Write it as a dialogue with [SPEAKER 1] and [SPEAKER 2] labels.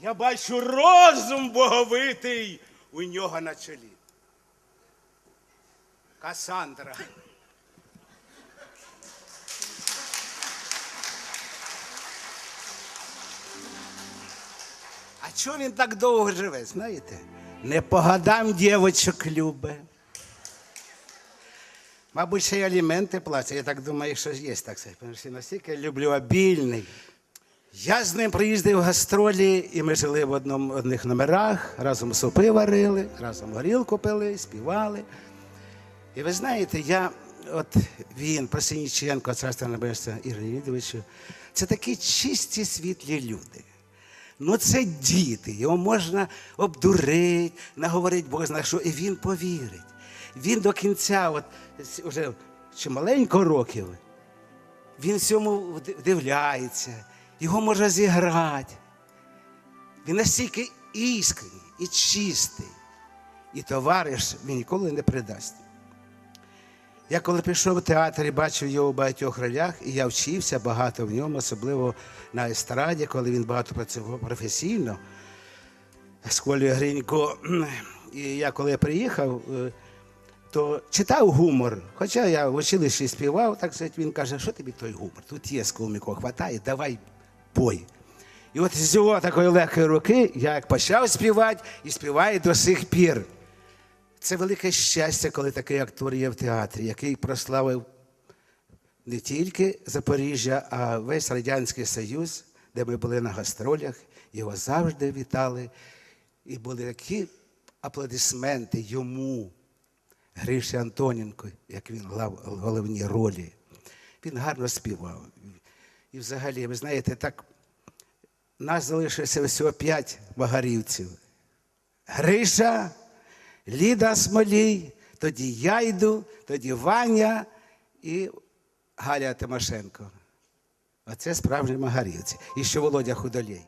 [SPEAKER 1] Я бачу розум боговитий у нього на чолі. Касандра. А чого він так довго живе, знаєте? Не по годам дівочок любе. Мабуть, ще й аліменти платять. Я так думаю, що є так сказати. Настільки люблю обільний. Я з ним приїздив в гастролі, і ми жили в одному, одних номерах, разом супи варили, разом горілку пили, співали. І ви знаєте, я, от він, Просиніченко, царство небесне, Ігор Леонідовичу, це такі чисті світлі люди. Ну, це діти, його можна обдурити, наговорити Бог знає що, і він повірить. Він до кінця, от вже чималенько років, він всьому вдивляється, його може зіграти. Він настільки іскренній і чистий, і товариш він ніколи не придасть. Я коли пішов в театр і бачив його у багатьох ролях, і я вчився багато в ньому, особливо на естраді, коли він багато працював професійно з Колею Гринько. І я коли приїхав, е, то читав гумор. Хоча я в училищі співав, так сказати, він каже, що тобі той гумор? Тут є з кого хватає, давай пой. І от з його такої легкої руки я як почав співати і співаю до сих пір. Це велике щастя, коли такий актор є в театрі, який прославив не тільки Запоріжжя, а весь Радянський Союз, де ми були на гастролях, його завжди вітали. І були такі аплодисменти йому, Гриші Антоненко, як він грав головні ролі. Він гарно співав. І взагалі, ви знаєте, так нас залишилося всього п'ять магарівців. Гриша, Ліда Смолій, тоді я йду, тоді Ваня і Галя Тимошенко. Оце справжні магарівці. І ще Володя Худолєй.